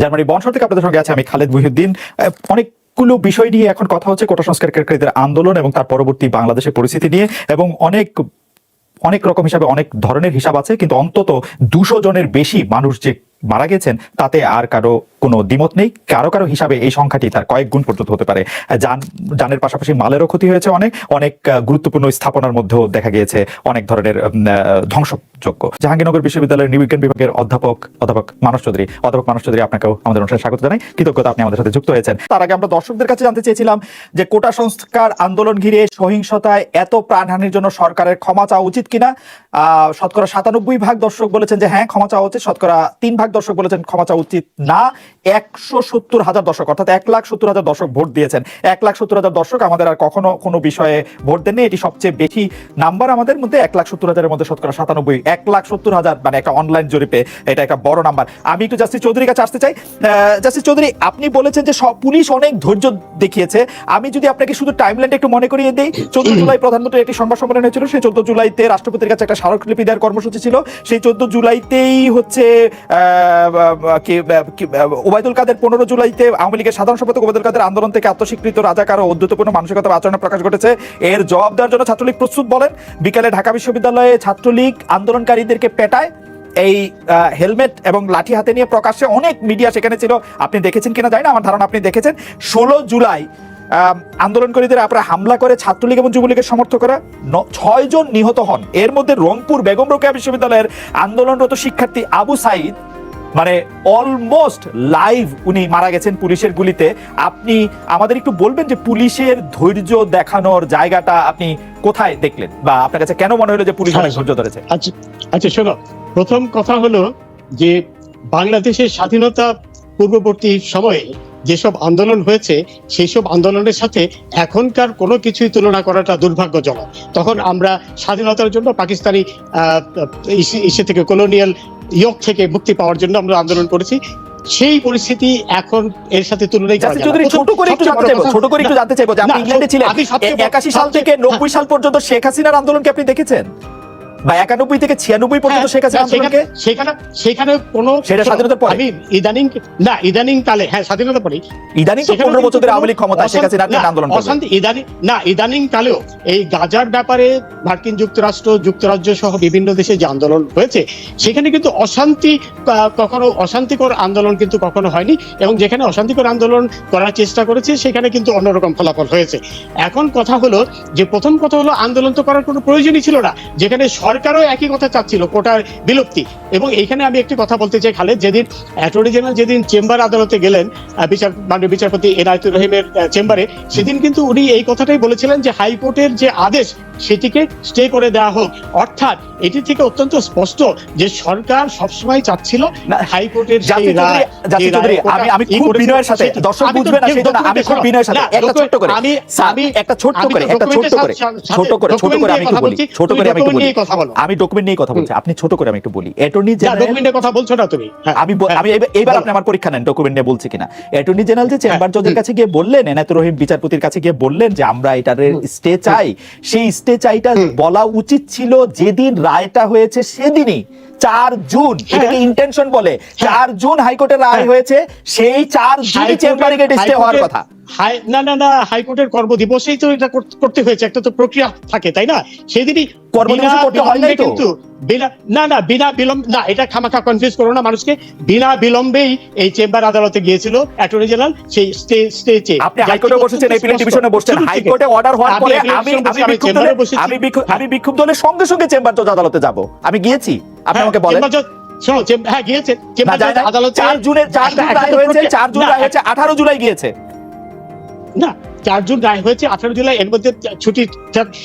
Germany বনসর থেকে আপনাদের সঙ্গে আছে আমি খালেদ মহিউদ্দিন। অনেক অনেকগুলো বিষয় নিয়ে এখন কথা হচ্ছে কোটা সংস্কারকারীদের আন্দোলন এবং তার পরবর্তী বাংলাদেশের পরিস্থিতি নিয়ে এবং অনেক অনেক রকম হিসাবে অনেক ধরনের হিসাব আছে, কিন্তু অন্তত দুশো জনের বেশি মানুষ যে মারা গেছেন, তাতে আর কারও কোনো দ্বিমত নেই। কারও কারও হিসাবে এই সংখ্যাটি তার কয়েক গুণ পর্যন্ত হতে পারে। যান, যানের পাশাপাশি মালেরও ক্ষতি হয়েছে অনেক। অনেক গুরুত্বপূর্ণ স্থাপনার মধ্যেও দেখা গিয়েছে অনেক ধরনের ধ্বংসযোগ্য জাহাঙ্গীরনগর বিশ্ববিদ্যালয়ের নৃবিজ্ঞান বিভাগের অধ্যাপক অধ্যাপক মানস চৌধুরী, অধ্যাপক মানস চৌধুরী আপনাকেও আমাদের অনুষ্ঠানে স্বাগত জানাই। কৃতজ্ঞতা, আপনি আমাদের সাথে যুক্ত হয়েছেন। তার আগে আমরা দর্শকদের কাছে জানতে চেয়েছিলাম যে কোটা সংস্কার আন্দোলন ঘিরে সহিংসতায় এত প্রাণহানির জন্য সরকারের ক্ষমা চাওয়া উচিত কিনা? শতকরা সাতানব্বই ভাগ দর্শক বলেছেন যে হ্যাঁ ক্ষমা চাওয়া উচিত। শতকরা তিন ভাগ দর্শক বলেছেন ক্ষমা চাওয়া উচিত না। একশো সত্তর হাজার দর্শক অর্থাৎ এক লাখ সত্তর হাজার দর্শক ভোট দিয়েছেন। এক লাখ সত্তর হাজার দর্শক আমাদের আর কখনো কোনো বিষয়ে ভোট দেননি। এটি সবচেয়ে বেশি নাম্বার আমাদের মধ্যে এক লাখ সত্তর হাজারের মধ্যে শতকরা সাতানব্বই এক লাখ সত্তর হাজার মানে একটা অনলাইন জরিপে এটা একটা বড় নাম্বার। আমি একটু জাস্টিস চৌধুরীর কাছে আসতে চাই। জাস্টিস চৌধুরী আপনি বলেছেন যে সব পুলিশ অনেক ধৈর্য দেখিয়েছে। আমি যদি আপনাকে শুধু টাইমলাইনটা একটু মনে করিয়ে দেই চোদ্দ জুলাই প্রধানমন্ত্রী একটি সংবাদ সম্মেলন হয়েছিল। সেই চোদ্দ জুলাইতে রাষ্ট্রপতির কাছে একটা স্মারকলিপি দেওয়ার কর্মসূচি ছিল। সেই চোদ্দ জুলাইতেই হচ্ছে ওবায়দুল কাদের পনেরো জুলাইতে আওয়ামী লীগের সাধারণ সম্পাদক ওবায়দুল কাদের আন্দোলন থেকে আত্মস্বীকৃত, রাজাকার ও অদ্ভুতপূর্ণ মানসিকতা বা আচরণের প্রকাশ ঘটেছে। এর জবাব দেওয়ার জন্য ছাত্রলীগ প্রস্তুত বলেন, বিকালে ঢাকা বিশ্ববিদ্যালয়ে ছাত্রলীগ আন্দোলনকারীদেরকে পেটায়। এই হেলমেট এবং লাঠি হাতে নিয়ে প্রকাশ্যে অনেক মিডিয়া সেখানে ছিল। আপনি দেখেছেন কিনা জানি না, আমার ধারণা আপনি দেখেছেন। ষোলো জুলাই আন্দোলনকারীদের আপনারা হামলা করে ছাত্রলীগ এবং যুবলীগের সমর্থকরা ন- ছয় জন নিহত হন। এর মধ্যে রংপুর বেগম রোকেয়া বিশ্ববিদ্যালয়ের আন্দোলনরত শিক্ষার্থী আবু সাইদ মানে অলমোস্ট লাইভ উনি মারা গেছেন পুলিশের গুলিতে। আপনি আমাদের একটু বলবেন যে পুলিশের ধৈর্য দেখানোর জায়গাটা আপনি কোথায় দেখলেন? বা আপনার কাছে কেন মনে হলো যে পুলিশ অনেক ধৈর্য ধরেছে? আচ্ছা আচ্ছা শোনো প্রথম কথা হলো যে বাংলাদেশের স্বাধীনতা পূর্ববর্তী সময়ে যেসব আন্দোলন হয়েছে সেই সব আন্দোলনের সাথে এখনকার কোনো কিছুই তুলনা করাটা দুর্ভাগ্যজনক। তখন আমরা স্বাধীনতার জন্য পাকিস্তানি ইসে থেকে কলোনিয়াল ইয়ক থেকে মুক্তি পাওয়ার জন্য আমরা আন্দোলন করেছি। সেই পরিস্থিতি এখন এর সাথে তুলনায় ছোট করে একটু জানতে চাইব ছোট করে একটু জানতে চাইব যে আপনি ইংল্যান্ডে ছিলেন। আমি সবচেয়ে বড়- একাশি সাল থেকে নব্বই সাল পর্যন্ত শেখ হাসিনার আন্দোলনকে আপনি দেখেছেন? বা একানব্বই থেকে ছিয়ানব্বই পর্যন্ত শেখ হাসিনা হ্যাঁ, সেখানে সেখানে কোনো সেটা স্বাধীনতার পরে? আমি ইদানিং না ইদানিং কালে হ্যাঁ স্বাধীনতা পরে ইদানিং তো পনেরো বছরের কোনো আওয়ামী লীগ ক্ষমতা শেখ হাসিনা আন্দোলন অশান্তি ইদানিং না ইদানিং কালেও এই গাজার ব্যাপারে মার্কিন যুক্তরাষ্ট্র যুক্তরাজ্য সহ বিভিন্ন দেশে যে আন্দোলন হয়েছে সেখানে কিন্তু অশান্তি কখনো অশান্তিকর আন্দোলন কিন্তু কখনো হয়নি এবং যেখানে অশান্তিকর আন্দোলন করার চেষ্টা করেছে সেখানে কিন্তু অন্যরকম ফলাফল হয়েছে। এখন কথা হলো যে প্রথম কথা হলো আন্দোলন তো করার কোনো প্রয়োজনই ছিল না যেখানে সরকারও একই কথা চাচ্ছিল কোটার বিলুপ্তি। এবং এইখানে আমি একটি কথা বলতে চাই খালেদ যেদিন অ্যাটর্নি জেনারেল যেদিন চেম্বার আদালতে গেলেন বিচার মাননীয় বিচারপতি এনায়তুর রহিমের চেম্বারে সেদিন কিন্তু উনি এই কথাটাই বলেছিলেন যে হাইকোর্টের যে আদেশ সেটিকে স্টে করে দেওয়া হোক। অর্থাৎ এটি থেকে অত্যন্ত স্পষ্ট যে সরকার সবসময় চাচ্ছিল হাইকোর্টের আমি আমি খুব বিনয়ের সাথে দর্শক বুঝবে না সেজন্য আমি খুব বিনয়ের সাথে একটা ছোট্ট করে। আমি আমি একটা তো করে একটা ছোট্ট করে ছোট করে ছোট করে আমি একটু বলি ছোট করে আমি একটু বলি। বলো। আমি ডকুমেন্ট নিয়ে কথা বলছি আপনি ছোট করে আমি একটু বলি। অ্যাটর্নি জেনারেল ডকুমেন্টের কথা বলছো না তুমি। হ্যাঁ, আমি হ্যাঁ। আমি এবার- এইবার আপনি আমার পরীক্ষা নেন ডকুমেন্ট নিয়ে বলছি কিনা। অ্যাটর্নি জেনারেল যে চেম্বার হ্যাঁ, জজের কাছে গিয়ে বললেন এনায়ত রহিম বিচারপতির কাছে গিয়ে বললেন যে আমরা এটার স্টে চাই। সেই স্টে চাইটা। বলা উচিত ছিল যেদিন রায়টা হয়েছে সেদিনই চার জুন। এটাকে ইন্টেনশন বলে। চার জুন হাইকোর্টের রায় হ্যাঁ। হয়েছে সেই চার জুন চেম্বারে গেটে স্টে হওয়ার কথা। হাই- না না না হাইকোর্টের কর্মদিবসেই তো এটা করতে হয়েছে একটা তো প্রক্রিয়া থাকে তাই না? সেদিনই কর্মদিবসে করতে হয় তো। কিন্তু বিনা না না বিনা বিলম্ব না এটা খামাখা কনফিউজ করো না মানুষকে। বিনা বিলম্বেই এই চেম্বার আদালতে গিয়েছিল অ্যাটর্নি জেনারেল সেই স্টে আপনি হাইকোর্টে বসেছেন এপিলেট ডিভিশনে বসছেন। হাইকোর্টে অর্ডার হওয়ার পরে আমি আমি চেম্বারে বসেছি। আমি বিক্ষুব্ধ- আমি বিক্ষুব্ধ হলে সঙ্গে সঙ্গে চেম্বার জজ আদালতে যাব। আমি গিয়েছি। আপনি হ্যাঁ, আমাকে বলেন। শোনো হ্যাঁ গিয়েছে। চেম্বার আদালতে চার জুনের চার জুন রায় হয়েছে। প্রক্রিয়া- চার জুন রায় হয়েছে। আঠারো জুলাই গিয়েছে। না চার জুন রায় হয়েছে আঠারো জুলাই এর মধ্যে ছুটি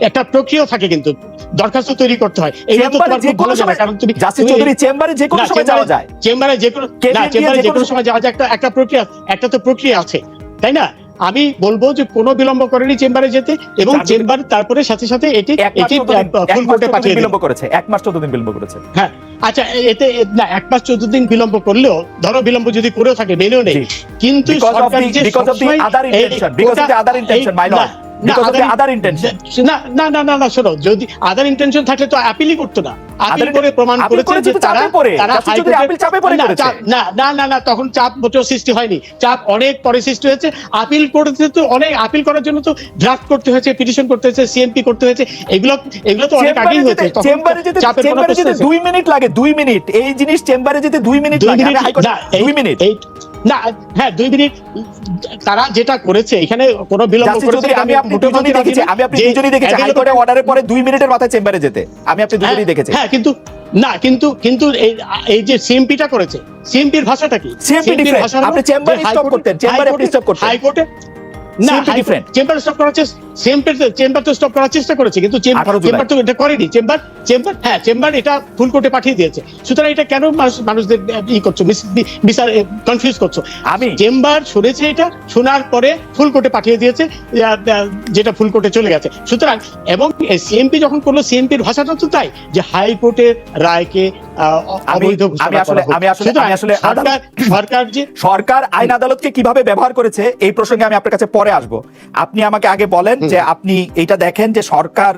একটা প্রক্রিয়া থাকে কিন্তু দরখাস্ত তৈরি করতে হয়। এই ভালো যাবে কারণ তুমি চেম্বারে যে কোনো সময় যাওয়া যায়। চেম্বারে যে কোনো না চেম্বারে যে কোনো সময় যাওয়া যায় একটা একটা প্রক্রিয়া একটা তো প্রক্রিয়া আছে তাই না? আমি বলব যে কোনো বিলম্ব করেনি চেম্বারে যেতে এবং চেম্বার তারপরে সাথে সাথে এটি এটি ফুল কোর্টে পাঠিয়ে বিলম্ব করেছে। এক মাস চোদ্দ দিন বিলম্ব করেছে। হ্যাঁ। আচ্ছা এতে না এক মাস চোদ্দ দিন বিলম্ব করলেও ধরো বিলম্ব যদি করেও থাকে মেনেও নেই। কিন্তু সরকার যে because of the সবসময় other এই intention, because of the quota- other intention, এই- my lord. না, because of the other- other intention. না না না না না শোনো যদি আদার ইন্টেনশন থাকলে তো অ্যাপিলই করতো না। আপিল করে প্রমাণ করেছে করেছে যে তারা তারা Justice চৌধুরী হাইকোর্টের- appeal চাপে পড়ে না, না না না না তখন চাপ মোটেও সৃষ্টি হয়নি। চাপ অনেক পরে সৃষ্টি হয়েছে। আপিল করতে তো অনেক আপিল করার জন্য তো ড্রাফট করতে হয়েছে পিটিশন করতে হয়েছে সিএমপি করতে হয়েছে। এগুলো এগুলো তো অনেক আগেই হয়েছে। চেম্বারে যেতে চেম্বারে যেতে মিনিট লাগে দুই মিনিট এই জিনিস চেম্বারে যেতে দুই মিনিট লাগে। মিনিট আমি হাইকোর্টে- না এই- মিনিট এই না হ্যাঁ দুই মিনিট তারা যেটা করেছে এখানে কোনো বিলম্ব করেছে আমি আপনি দুজনই দেখেছি আমি আপনি দুজনই দেখেছি হাইকোর্টে অর্ডারের পরে দুই মিনিটের মাথায় চেম্বারে যেতে। আমি আপনি দুজনই হ্যাঁ, দেখেছি। হ্যাঁ কিন্তু না কিন্তু কিন্তু এই এই যে সিএমপিটা করেছে সিএমপির ভাষাটা কি? ভাষা আপনি চেম্বারে স্টপ করতেন, চেম্বারে আপনি স্টপ করতেন। হাইকোর্টে না CMP চেম্বার স্টপ করার চেষ্টা চেম্বার চেম্বার তো স্টপ করার চেষ্টা করেছে কিন্তু চেম্বার তো এটা করেনি। চেম্বার চেম্বার হ্যাঁ চেম্বার এটা ফুল কোর্টে পাঠিয়ে দিয়েছে। সুতরাং এটা কেন মানুষদের ই করছ বিচার কনফিউজ করছ? আমি চেম্বার শুনেছে এটা শোনার পরে ফুল কোর্টে পাঠিয়ে দিয়েছে যেটা ফুল কোর্টে চলে গেছে। সুতরাং এবং সিএমপি যখন করল সিএমপির ভাষাটা তো তাই যে হাইকোর্টের রায়কে সরকার আইন আদালতকে কীভাবে ব্যবহার করেছে এই প্রসঙ্গে আমি আপনার কাছে পরে আসব। আপনি আমাকে আগে বলেন যে আপনি এটা দেখেন যে সরকার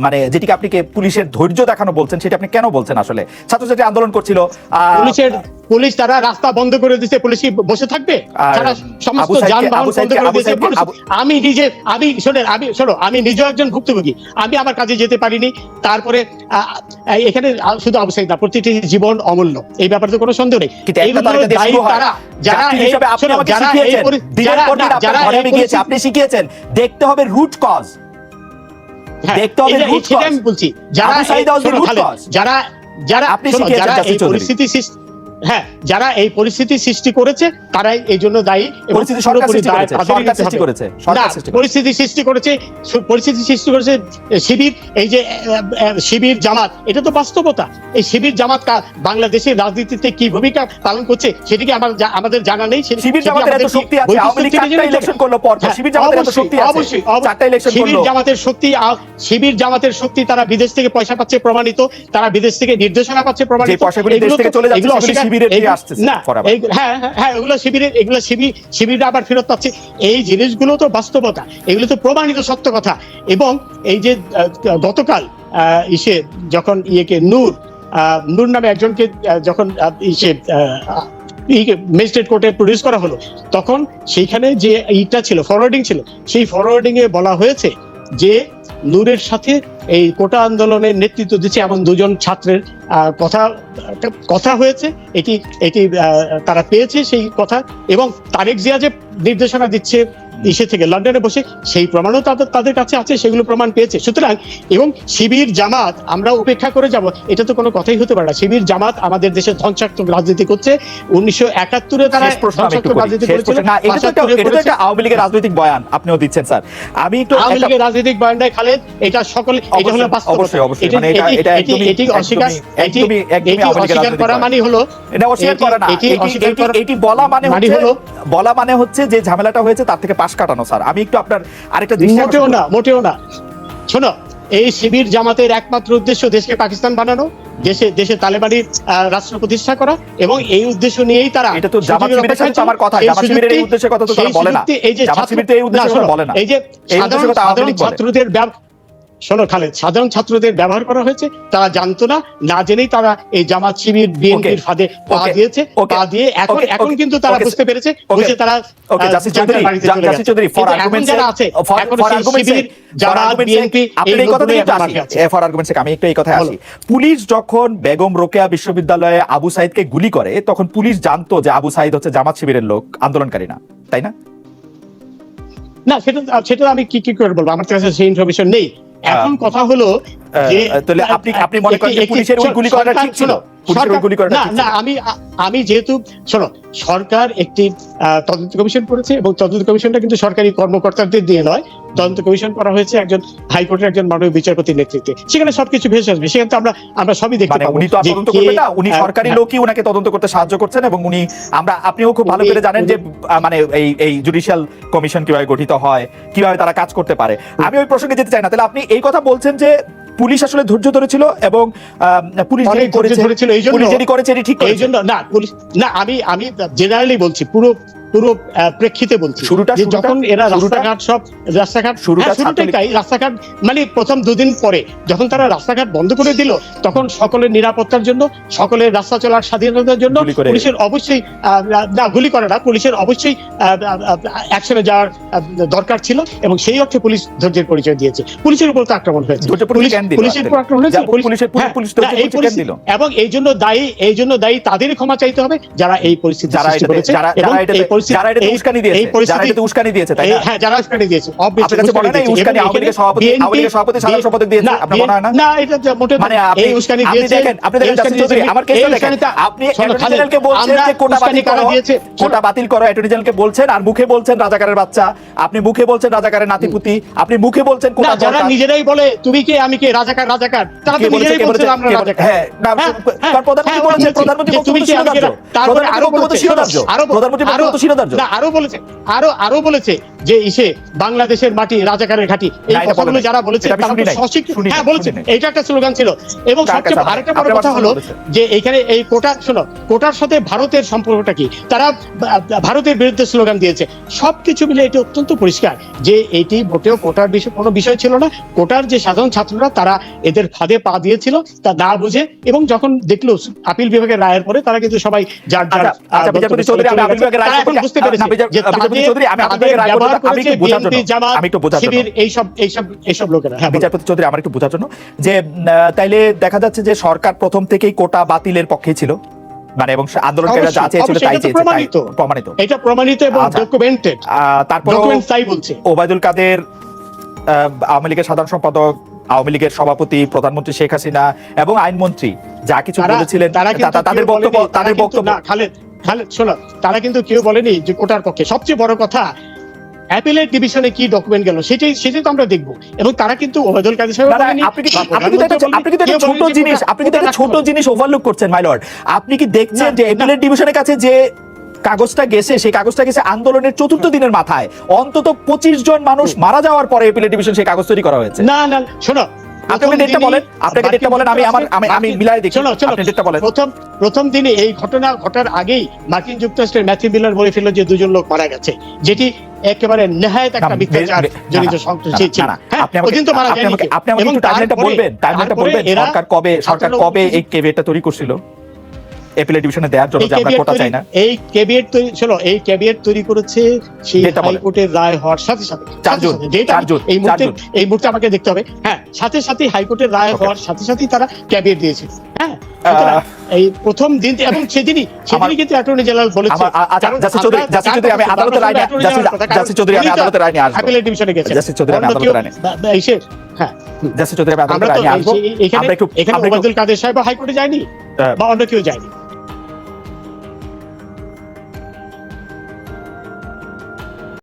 মানে যেটিকে আপনি পুলিশের ধৈর্য দেখানো বলছেন সেটা আপনি কেন বলছেন আসলে? ছাত্রছাত্রী আন্দোলন করছিল পুলিশের পুলিশ তারা রাস্তা বন্ধ করে দিচ্ছে পুলিশ বসে থাকবে? তারা সমস্ত যানবাহন বন্ধ করে দিয়েছে সাইদকে- পুলিশ- আবু- আমি নিজে আমি শোনেন আমি শোনো আমি নিজেও একজন ভুক্তভোগী। আমি আমার কাজে যেতে পারিনি। তারপরে এখানে শুধু আবু সাইদ না প্রতিটি জীবন অমূল্য এই ব্যাপারে তো কোনো সন্দেহ নেই কিন্তু আপনি আমাকে শিখিয়েছেন, দেখতে হবে রুট কজ হ্যাঁ, দেখতে হবে রুট। আমি বলছি যারা। যারা যারা আপনি শিখিয়েছেন যারা জাসির এই পরিস্থিতি সৃষ্টি হ্যাঁ যারা এই পরিস্থিতি সৃষ্টি করেছে তারাই এই জন্য দায়ী পরিস্থিতি সৃষ্টি করেছে। পরিস্থিতি সৃষ্টি করেছে পরিস্থিতি সৃষ্টি করেছে শিবির এই যে শিবির জামাত এটা তো বাস্তবতা। এই শিবির জামাত বাংলাদেশের রাজনীতিতে কি ভূমিকা পালন করছে সেটিকে আমার আমাদের জানা নেই শিবির জামাতের এত শক্তি আছে, আওয়ামী লীগ চারটা ইলেকশন করল পর হ্যাঁ, শিবির জামাতের এত শক্তি আছে, অবশ্যই, চারটা ইলেকশন শিবির জামাতের শক্তি শিবির জামাতের শক্তি তারা বিদেশ থেকে পয়সা পাচ্ছে প্রমাণিত তারা বিদেশ থেকে নির্দেশনা পাচ্ছে প্রমাণিত। যে পয়সাগুলি দেশ এগুলো তো- থেকে চলে যাচ্ছে, শিবিরের দিয়ে আসতেছে না হ্যাঁ হ্যাঁ, হ্যাঁ এগুলো শিবিরের এগুলো শিবির শিবির আবার ফেরত পাচ্ছে। এই জিনিসগুলো তো বাস্তবতা এগুলো তো প্রমাণিত সত্য কথা। এবং এই যে গতকাল ইসে যখন ইয়েকে নূর নূর নামে একজনকে যখন ইসে ম্যাজিস্ট্রেট কোর্টে প্রডিউস করা হলো তখন সেইখানে যে ইটা ছিল ফরওয়ার্ডিং ছিল সেই ফরওয়ার্ডিং এ বলা হয়েছে যে নূরের সাথে এই কোটা আন্দোলনের নেতৃত্ব দিচ্ছে এমন দুজন ছাত্রের কথা কথা হয়েছে, এটি এটি তারা পেয়েছে সেই কথা, এবং তারেক জিয়া যে নির্দেশনা দিচ্ছে ইসে থেকে লন্ডনে বসে সেই প্রমাণও তাদের তাদের কাছে আছে সেগুলো প্রমাণ পেয়েছে। সুতরাং এবং শিবির জামাত আমরা উপেক্ষা করে যাব এটা তো কোনো কথাই হতে পারে না। শিবির জামাত আমাদের দেশে ধ্বংসাত্মক রাজনীতি করছে। উনিশশো একাত্তরে তারা শেষ প্রশ্ন আমি একটু ধ্বংসাত্মক রাজনীতি করেছিল। প্রশ্ন- না, এটা তো একটা- 75 এটা তো একটা আওয়ামী লীগের রাজনৈতিক বয়ান আপনিও দিচ্ছেন স্যার। আমি একটু আওয়ামী লীগের রাজনৈতিক বয়ানটাই খালেদ এটা সকলে এটা হলো অবশ্যই, অবশ্যই, অবশ্যই। মানে এটা- এটা একদমই- এটি অস্বীকার এটি একদমই- অস্বীকার করা মানে হলো এটা অস্বীকার করে না। এটি অস্বীকার করা- এটি বলা মানে মানে হলো বলা মানে হচ্ছে যে ঝামেলাটা হয়েছে তার থেকে পাশ কাটানো স্যার আমি একটু আপনার আরেকটা মোটেও না মোটেও না শোনো এই শিবির জামাতের একমাত্র উদ্দেশ্য দেশকে পাকিস্তান বানানো দেশে দেশে তালেবানির আহ, রাষ্ট্র প্রতিষ্ঠা করা এবং এই উদ্দেশ্য নিয়েই তারা এটা তো জামাত শিবিরের সাথে আমার কথা, এই জামাত শিবিরের এই উদ্দেশ্যের কথা তো তারা বলে না। এই যে জামাত শিবিরের উদ্দেশ্য এই উদ্দেশ্যের কথা বলে না। এই যে সাধারণ। ছাত্রদের ব্যব- শোনো খালেদ সাধারণ ছাত্রদের ব্যবহার করা হয়েছে তারা জানতো না না জেনেই তারা এই জামাত শিবির বিএনপির ফাঁদে পা দিয়েছে পা দিয়ে এখন এখন কিন্তু তারা বুঝতে পেরেছে বুঝে তারা আমি একটু এই আসি। পুলিশ যখন বেগম রোকেয়া বিশ্ববিদ্যালয়ে আবু সাইদকে গুলি করে তখন পুলিশ জানতো যে আবু সাইদ হচ্ছে জামাত শিবিরের লোক আন্দোলনকারী না তাই না? না সেটা সেটা আমি কি কি করে বলব? আমার কাছে সেই ইনফরমেশন নেই। এখন কথা হলো তাহলে আপনি আপনি মনে করেন পুলিশের ওই গুলি করাটা ঠিক ছিল? না না আমি আমি যেহেতু শোনো সরকার একটি তদন্ত কমিশন করেছে এবং তদন্ত কমিশনটা কিন্তু সরকারি কর্মকর্তাদের দিয়ে নয়। তদন্ত কমিশন করা হয়েছে একজন হাইকোর্টের একজন মাননীয় বিচারপতির নেতৃত্বে। সেখানে সবকিছু ভেসে আসবে। সেখানে আমরা আমরা সবই দেখতে মানে পাবো উনি তো তদন্ত কে- করবেন না উনি সরকারি হ্যাঁ। লোকই উনাকে তদন্ত করতে সাহায্য করছেন এবং উনি আমরা আপনিও খুব ভালো করে জানেন যে মানে এই এই জুডিশিয়াল কমিশন কীভাবে গঠিত হয় কীভাবে তারা কাজ করতে পারে। আমি ওই প্রসঙ্গে যেতে চাই না। তাহলে আপনি এই কথা বলছেন যে পুলিশ আসলে ধৈর্য ধরেছিল এবং আহ, পুলিশ করেছে ধরেছিল এই জন্য- করেছে এটি ঠিক এই জন্য না পুলিশ না আমি আমি জেনারেলি বলছি পুরো পুরো প্রেক্ষিতে বলছি। শুরুটা- যখন এরা রাস্তাঘাট সব রাস্তাঘাট শুরুটা হ্যাঁ, শুরুটাই রাস্তাঘাট মানে প্রথম দুদিন পরে যখন তারা রাস্তাঘাট বন্ধ করে দিল তখন সকলের নিরাপত্তার জন্য সকলের রাস্তা চলার স্বাধীনতার জন্য পুলিশের অবশ্যই না গুলি করে না পুলিশের অবশ্যই অ্যাকশনে যাওয়ার দরকার ছিল এবং সেই অর্থে পুলিশ ধৈর্যের পরিচয় দিয়েছে। পুলিশের উপর তো আক্রমণ হয়েছে। পুলিশের উপর আক্রমণ হয়েছে। হ্যাঁ? এবং এই জন্য দায়ী এই জন্য দায়ী তাদেরই ক্ষমা চাইতে হবে যারা এই পরিস্থিতি যারা সৃষ্টি করেছে এবং পরিস্থিতি যারা এটাতে এই- উস্কানি দিয়েছে এই পরিস্থিতি উস্কানি দিয়েছে তাই না? হ্যাঁ যারা উস্কানি দিয়েছে obviously কাছে মনে না উস্কানি আওয়ামী লীগের সভাপতি আওয়ামী লীগের সভাপতি সাধারণ সম্পাদক দিয়েছে? আপনার মনে হয় না? না এটা মোটে মানে আপনি উস্কানি দিয়েছে দেখেন আপনি দেখেন এই চৌধুরী আমার কেসটা দেখেন। আপনি অ্যাটর্নি জেনারেলকে বলছেন যে কোটা বাতিল কারা দিয়েছে? কোটা বাতিল করো অ্যাটর্নি জেনারেলকে বলছেন আর মুখে বলছেন রাজাকারের বাচ্চা। আপনি মুখে বলছেন রাজাকারের নাতিপুতি। আপনি মুখে বলছেন কোটা যারা নিজেরাই বলে তুমি কে? আমি কে? রাজাকার রাজাকার। তারা তো নিজেরাই বলছে আমরা রাজাকার। হ্যাঁ, হ্যাঁ, প্রধানমন্ত্রী বলেছেন, প্রধানমন্ত্রী তুমি বক্তব্য কি? আমি কে? শিরোধার্য। আরও প্রধানমন্ত্রী বক্তব্য শিরোধার্য। প্রধানমন্ত্রী বক্তব্য শিরোধার্য। জন্য আরও বলেছে আরও আরও বলেছে যে ইসে বাংলাদেশের মাটি রাজাকারের ঘাটি এই কথাগুলো যারা বলেছে এটা হ্যাঁ বলেছে। এইটা একটা স্লোগান ছিল। এবং সবচেয়ে আরেকটা বড় কথা হলো যে এখানে এই কোটা শোনো কোটার সাথে ভারতের সম্পর্কটা কি? তারা ভারতের বিরুদ্ধে স্লোগান দিয়েছে। সবকিছু মিলে এটি অত্যন্ত পরিষ্কার যে এটি মোটেও কোটার বিষয় কোনো বিষয় ছিল না। কোটার যে সাধারণ ছাত্ররা তারা এদের ফাঁদে পা দিয়েছিল তা না বুঝে। এবং যখন দেখল আপিল বিভাগের রায়ের পরে তারা কিন্তু সবাই যার যার আচ্ছা, আচ্ছা, বুঝতে পেরেছে। যে তাদের- আমি আপিল তাদের বিভাগের রায় ব্যবহার বলতে- আমি করেছে একটু বোঝার জন্য- আমি একটু বোঝার জন্য। এইসব এইসব এইসব লোকেরা। হ্যাঁ বিচারপতি চৌধুরী আমার একটু বোঝার জন্য যে আহ, তাইলে দেখা যাচ্ছে যে সরকার প্রথম থেকেই কোটা বাতিলের পক্ষে ছিল। মানে এবং সে আন্দোলনকারীরা যা চেয়েছিল তাই চেয়েছে প্রমাণিত। প্রমাণিত। এটা প্রমাণিত এবং আচ্ছা। ডকুমেন্টেড তারপর তাই বলছে। ওবায়দুল কাদের আওয়ামী লীগের সাধারণ সম্পাদক আওয়ামী লীগের সভাপতি প্রধানমন্ত্রী শেখ হাসিনা এবং আইনমন্ত্রী যা কিছু বলেছিলেন তাদের বক্তব্য তাদের বক্তব্য খালেদ খালেদ শোনো তারা কিন্তু কেউ বলেনি যে কোটার পক্ষে। সবচেয়ে বড় কথা অ্যাপিলেট ডিভিশনে কি ডকুমেন্ট গেল সেটাই সেটাই তো আমরা দেখব। এবং তারা কিন্তু ওবায়দুল কাদের সাহেব আপনি কি- আপনি কিন্তু আপনি ছোট জিনিস আপনি কিন্তু একটা ছোট জিনিস ওভারলুক করছেন মাইলর্ড আপনি কি দেখছেন যে। এপিলেট ডিভিশনের কাছে যে কাগজটা গেছে সেই কাগজটা গেছে আন্দোলনের চতুর্থ দিনের মাথায়। অন্তত পঁচিশ জন মানুষ মারা যাওয়ার পরে এপিলেট ডিভিশন সেই কাগজ তৈরি করা হয়েছে। না না শোনো আপনি ডেটটা বলেন আপনাকে ডেটটা বলেন আমি আমার আমি আমি মিলাই দেখি। আপনি ডেটটা বলেন। প্রথম প্রথম দিনে এই ঘটনা ঘটার আগেই মার্কিন যুক্তরাষ্ট্রের ম্যাথিউ মিলার বলে ফেলল যে দুজন লোক মারা গেছে যেটি একেবারে নেহায়ত একটা মিথ্যাচার জনিত ছিল হ্যাঁ আপনি আমাকে ওদিন তো মারা আপনি যায়নি। আমাকে আপনি আমাকে একটু টাইমলাইনটা বলবেন টাইমলাইনটা বলবেন সরকার কবে সরকার কবে এই কেবেটা তৈরি করছিল? এপিলেট ডিভিশনে দেওয়ার জন্য যে আমরা কোটা চাই না। এই ক্যাবিয়েট তৈরি শোনো এই ক্যাবিয়েট তৈরি করেছে সেই হাইকোর্টের রায় হওয়ার সাথে সাথে। চার সাথে জুন, সাথে, ডেট চার আমি- জুন, এই মুহূর্তে এই মুহূর্তে আমাকে দেখতে হবে। হ্যাঁ সাথে সাথে হাইকোর্টের রায় হওয়ার সাথে সাথেই তারা ক্যাবিয়েট দিয়েছে। হ্যাঁ এই প্রথম দিন এবং সেদিনই সেদিনই কিন্তু অ্যাটর্নি জেনারেল বলেছে। জাস্টিস চৌধুরী- জাস্টিস চৌধুরী, আমি আদালতের কারণ জাস্টিস চৌধুরী, আমি আদালতের আসব। appeal ডিভিশনে গেছে। জাস্টিস চৌধুরী, আমি আদালতের। বা- বা হ্যাঁ। জাস্টিস চৌধুরী আমি আদালতের আসব। আমরা একটু এখানে আমরা একটু কাদের সাহেব হাইকোর্টে যায়নি? হ্যাঁ। বা অন্য কেউ যায়নি?